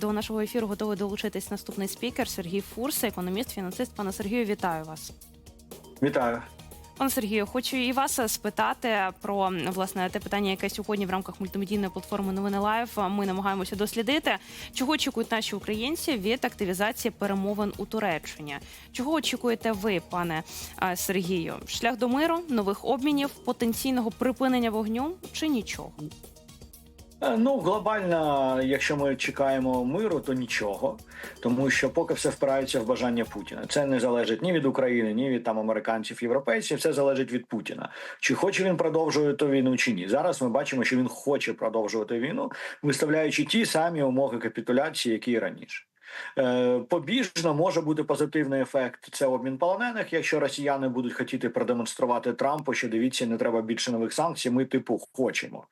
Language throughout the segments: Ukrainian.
До нашого ефіру готовий долучитись наступний спікер Сергій Фурса, економіст, фінансист. Пане Сергію, вітаю вас. Вітаю. Пане Сергію, хочу і вас спитати про власне те питання, яке сьогодні в рамках мультимедійної платформи Новини Лайв ми намагаємося дослідити. Чого очікують наші українці від активізації перемовин у Туреччині? Чого очікуєте ви, пане е, Сергію? Шлях до миру, нових обмінів, потенційного припинення вогню чи нічого? Е, Ну, глобально, якщо ми чекаємо миру, то нічого, тому що поки все впирається в бажання Путіна. Це не залежить ні від України, ні від там американців, європейців. Це залежить від Путіна. Чи хоче він продовжувати війну, чи ні? Зараз ми бачимо, що він хоче продовжувати війну, виставляючи ті самі умови капітуляції, які і раніше. Е, Побіжно може бути позитивний ефект. Це обмін полонених. Якщо росіяни будуть хотіти продемонструвати Трампу, що дивіться, не треба більше нових санкцій. Ми типу хочемо.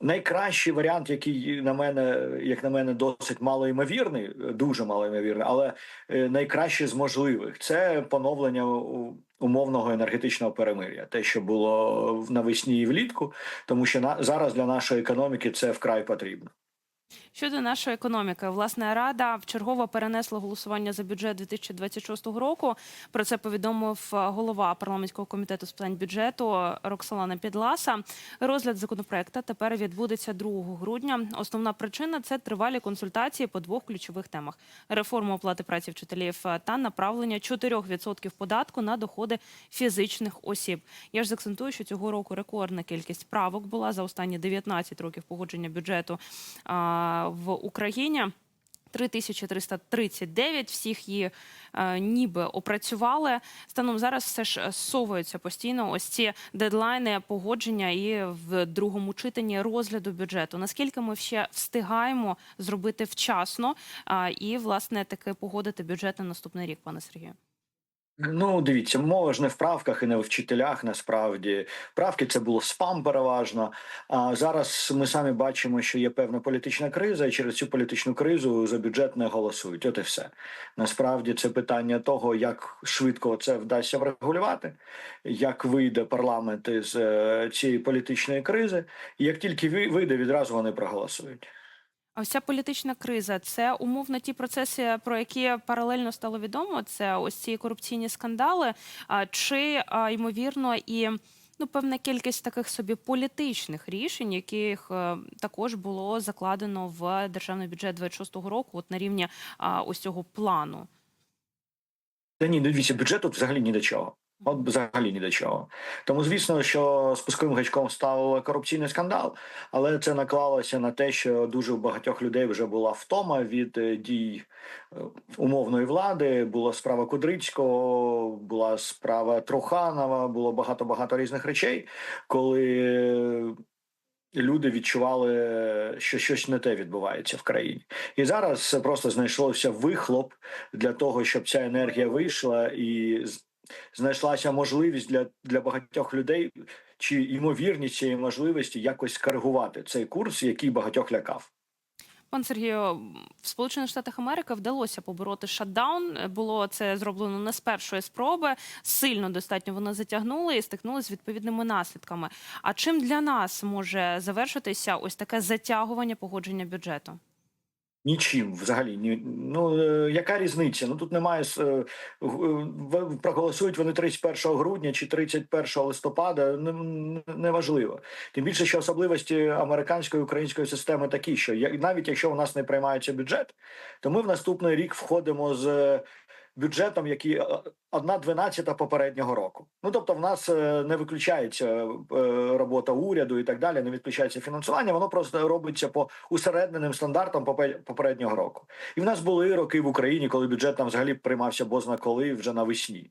Найкращий варіант, який на мене, як на мене, досить малоймовірний, дуже малоймовірний, але найкращий найкраще з можливих це поновлення умовного енергетичного перемир'я, те, що було навесні і влітку, тому що на зараз для нашої економіки це вкрай потрібно. Щодо нашої економіки, власне, рада вчергово перенесла голосування за бюджет 2026 року. Про це повідомив е, голова парламентського комітету з питань бюджету Роксолана Підласа. Розгляд законопроекту тепер відбудеться 2 грудня. Основна причина це тривалі консультації по двох ключових темах: реформа оплати праці вчителів та направлення 4% податку на доходи фізичних осіб. Я ж заакцентую, що цього року рекордна кількість правок була за останні 19 років погодження бюджету в Україні. 3339, всіх її е, ніби опрацювали. Станом зараз все ж е, зсовуються постійно ось ці дедлайни погодження і в другому читанні розгляду бюджету. Наскільки ми ще встигаємо зробити вчасно а, і власне таки погодити бюджет на наступний рік, пане Сергію? Ну, дивіться, мова ж не в правках і не в вчителях. Насправді правки це було спам переважно. А зараз ми самі бачимо, що є певна політична криза, і через цю політичну кризу за бюджет не голосують. От і все. Насправді це питання того, як швидко це вдасться врегулювати, як вийде парламент із е, цієї політичної кризи. І як тільки ви- вийде, відразу вони проголосують. А політична криза це умовно ті процеси, про які паралельно стало відомо. Це ось ці корупційні скандали, чи ймовірно і. Ну, певна кількість таких собі політичних рішень, яких е, також було закладено в державний бюджет 26-го року, от на рівні ось цього плану. Та ні, дивіться, бюджет тут взагалі ні до чого. От взагалі ні до чого. Тому звісно, що спусковим гачком став корупційний скандал, але це наклалося на те, що дуже у багатьох людей вже була втома від е, дій е, умовної влади. Була справа Кудрицького, була справа Труханова, було багато багато різних речей, коли. Люди відчували, що щось не те відбувається в країні, і зараз просто знайшовся вихлоп для того, щоб ця енергія вийшла, і знайшлася можливість для, для багатьох людей чи ймовірність цієї можливості якось скоригувати цей курс, який багатьох лякав. Пан Сергію, в Сполучених Штатах Америки вдалося побороти шатдаун. Було це зроблено не з першої спроби. Сильно достатньо воно затягнули і стикнули з відповідними наслідками. А чим для нас може завершитися ось таке затягування погодження бюджету? Нічим взагалі ні. Ну е, яка різниця? Ну тут немає с- е, проголосують вони 31 грудня чи 31 листопада. не- не- Неважливо. Тим більше, що особливості американської української системи такі, що навіть якщо у нас не приймається бюджет, то ми в наступний рік входимо з е, бюджетом, який е, одна дванадцята попереднього року. Ну тобто, в нас е, не виключається е, робота уряду і так далі, не відключається фінансування. Воно просто робиться по усередненим стандартам попе- попереднього року. І в нас були роки в Україні, коли бюджет там взагалі приймався бозна коли вже навесні.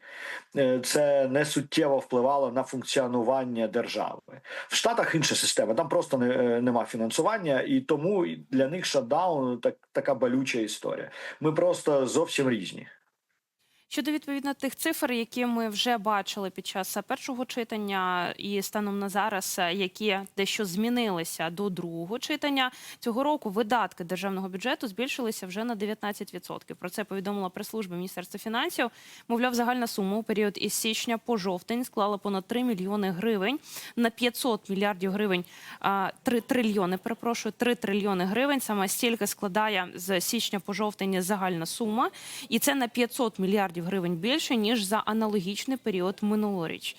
Е, Це не суттєво впливало на функціонування держави. В Штатах інша система, там просто не, е, нема фінансування, і тому для них шатдаун так, така болюча історія. Ми просто зовсім різні. Щодо відповідно тих цифр, які ми вже бачили під час е, першого читання, і станом на зараз, е, які дещо змінилися до другого читання цього року, видатки державного бюджету збільшилися вже на 19%. Про це повідомила прес-служба Міністерства фінансів. Мовляв, загальна сума у період із січня по жовтень склала понад 3 мільйони гривень на 500 мільярдів гривень. а, 3 трильйони, перепрошую, 3 трильйони гривень. Саме стільки складає з січня по жовтень загальна сума, і це на 500 мільярдів гривень більше ніж за аналогічний період минулоріч.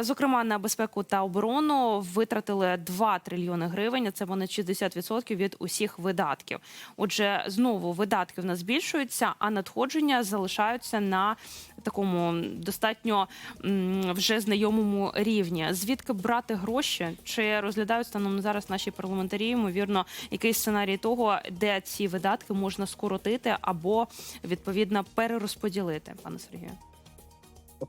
Зокрема, на безпеку та оборону витратили 2 трильйони гривень. Це понад 60% від усіх видатків. Отже, знову видатки в нас збільшуються, а надходження залишаються на такому достатньо вже знайомому рівні. Звідки брати гроші? Чи розглядають станом зараз наші парламентарі? Ймовірно, якийсь сценарій того, де ці видатки можна скоротити або відповідно перерозподілити, пане Сергію?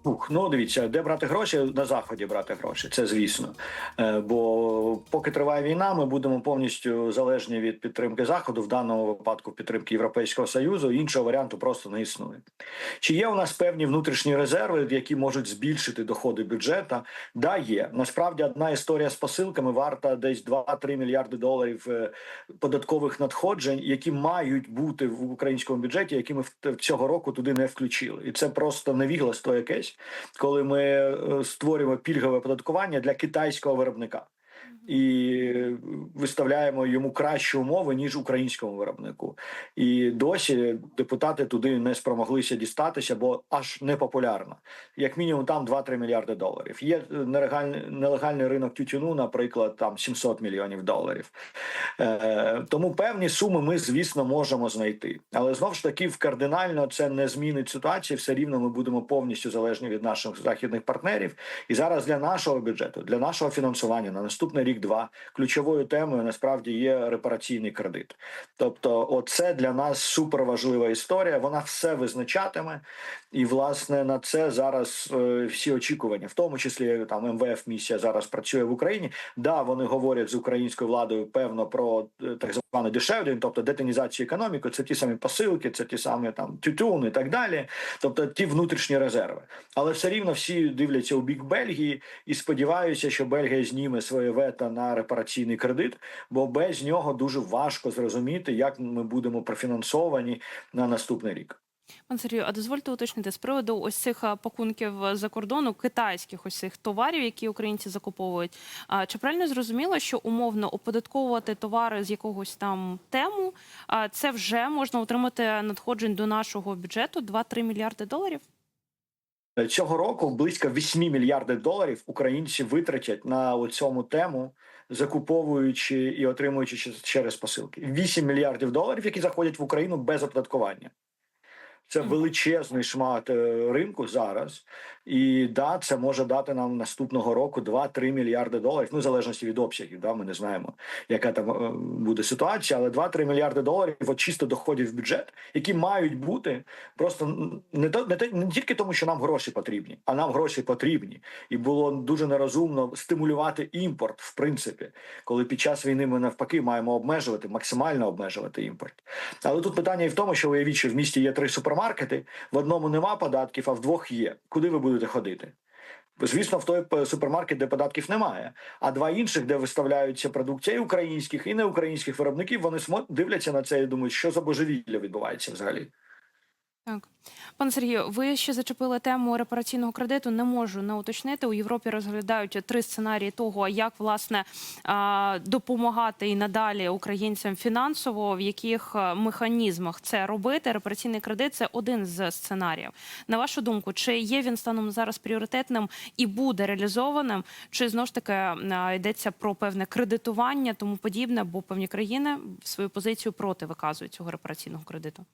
Пух, ну дивіться, де брати гроші на заході брати гроші, це звісно. Е, Бо поки триває війна, ми будемо повністю залежні від підтримки заходу, в даному випадку підтримки Європейського союзу. Іншого варіанту просто не існує. Чи є у нас певні внутрішні резерви, які можуть збільшити доходи бюджету? Да, є насправді одна історія з посилками варта десь 2-3 мільярди доларів е, податкових надходжень, які мають бути в українському бюджеті, які ми цього року туди не включили, і це просто невігластво якесь, коли ми е, створюємо пільгове оподаткування для китайського виробника. І виставляємо йому кращі умови ніж українському виробнику, і досі депутати туди не спромоглися дістатися, бо аж не популярно. Як мінімум, там 2-3 мільярди доларів. Є нелегальний, нелегальний ринок тютюну, наприклад, там 700 мільйонів доларів. Е, тому певні суми ми, звісно, можемо знайти. Але знову ж таки, кардинально це не змінить ситуацію. Все рівно ми будемо повністю залежні від наших західних партнерів. І зараз для нашого бюджету, для нашого фінансування на наступний рік-два ключовою темою насправді є репараційний кредит. Тобто, оце для нас суперважлива історія. Вона все визначатиме, і власне на це зараз е, всі очікування, в тому числі там МВФ місія зараз працює в Україні. Да, вони говорять з українською владою певно про е, так званий дешевлень, тобто детинізацію економіки. Це ті самі посилки, це ті самі там тютюн і так далі. Тобто ті внутрішні резерви. Але все рівно всі дивляться у бік Бельгії і сподіваються, що Бельгія зніме своє вето на репараційний кредит, бо без нього дуже важко зрозуміти, як ми будемо профінансовані на наступний рік. Пан Сергію, а дозвольте уточнити з приводу ось цих пакунків за кордону, китайських ось цих товарів, які українці закуповують. Чи правильно зрозуміло, що умовно оподатковувати товари з якогось там тему, це вже можна отримати надходжень до нашого бюджету 2-3 мільярди доларів? Цього року близько 8 мільярдів доларів українці витратять на цьому тему, закуповуючи і отримуючи через- через посилки. 8 мільярдів доларів, які заходять в Україну без оподаткування. Це величезний шмат е, ринку зараз, і да, це може дати нам наступного року 2-3 мільярди доларів. Ну, в залежності від обсягів. Да, ми не знаємо, яка там е, буде ситуація, але 2-3 мільярди доларів от чисто доходів в бюджет, які мають бути просто не то не, те- не тільки тому, що нам гроші потрібні, а нам гроші потрібні. І було дуже нерозумно стимулювати імпорт, в принципі, коли під час війни ми навпаки маємо обмежувати, максимально обмежувати імпорт. Але тут питання і в тому, що уявіть, що в місті є три супермаркети, в одному нема податків, а в двох є. Куди ви будете ходити? Звісно, в той супермаркет, де податків немає, а два інших, де виставляються продукція і українських, і неукраїнських виробників, вони дивляться на це і думають, що за божевілля відбувається взагалі. Так, пане Сергію, ви ще зачепили тему репараційного кредиту. Не можу не уточнити. У Європі розглядають три сценарії того, як власне допомагати і надалі українцям фінансово, в яких е, механізмах це робити. Репараційний кредит це один з сценаріїв. На вашу думку, чи є він станом зараз пріоритетним і буде реалізованим, чи знову ж таки йдеться про певне кредитування, тому подібне, бо певні країни свою позицію проти виказують цього репараційного кредиту?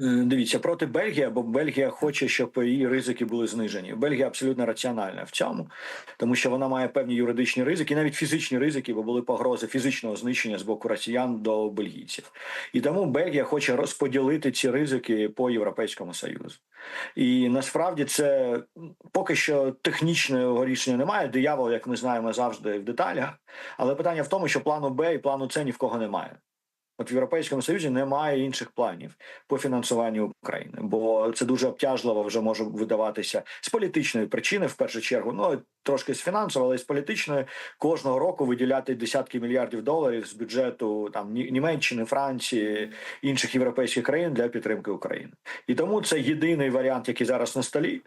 Е, Дивіться проти Бельгії, бо Бельгія хоче, щоб її ризики були знижені. Бельгія абсолютно раціональна в цьому, тому що вона має певні юридичні ризики, навіть фізичні ризики, бо були погрози фізичного знищення з боку росіян до бельгійців. І тому Бельгія хоче розподілити ці ризики по Європейському Союзу. І насправді це поки що технічного рішення немає. Диявол, як ми знаємо, завжди в деталях. Але питання в тому, що плану Б і плану С ні в кого немає. От в Європейському Союзі немає інших планів по фінансуванню України, бо це дуже обтяжливо вже може видаватися з політичної причини, в першу чергу. Ну трошки з фінансової, але з політичної кожного року виділяти десятки мільярдів доларів з бюджету там Німеччини, Франції, інших європейських країн для підтримки України. І тому це єдиний варіант, який зараз на столі.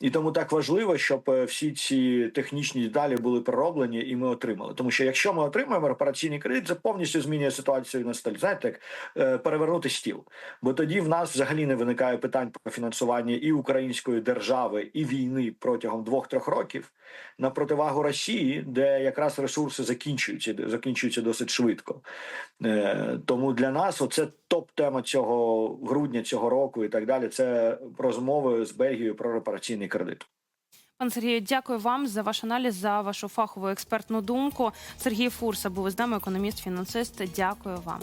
І тому так важливо, щоб е, всі ці технічні деталі були пророблені, і ми отримали. Тому що якщо ми отримаємо репараційний кредит, це повністю змінює ситуацію на столі. Знаєте, як е, перевернути стіл. Бо тоді в нас взагалі не виникає питань про фінансування і української держави, і війни протягом двох-трьох років на противагу Росії, де якраз ресурси закінчуються, закінчуються досить швидко. Е, тому для нас оце топ-тема цього грудня цього року і так далі. Це розмови з Бельгією про репараційний кредит. Пан Сергію, дякую вам за ваш аналіз, за вашу фахову експертну думку. Сергій Фурса був із нами, економіст, фінансист. Дякую вам.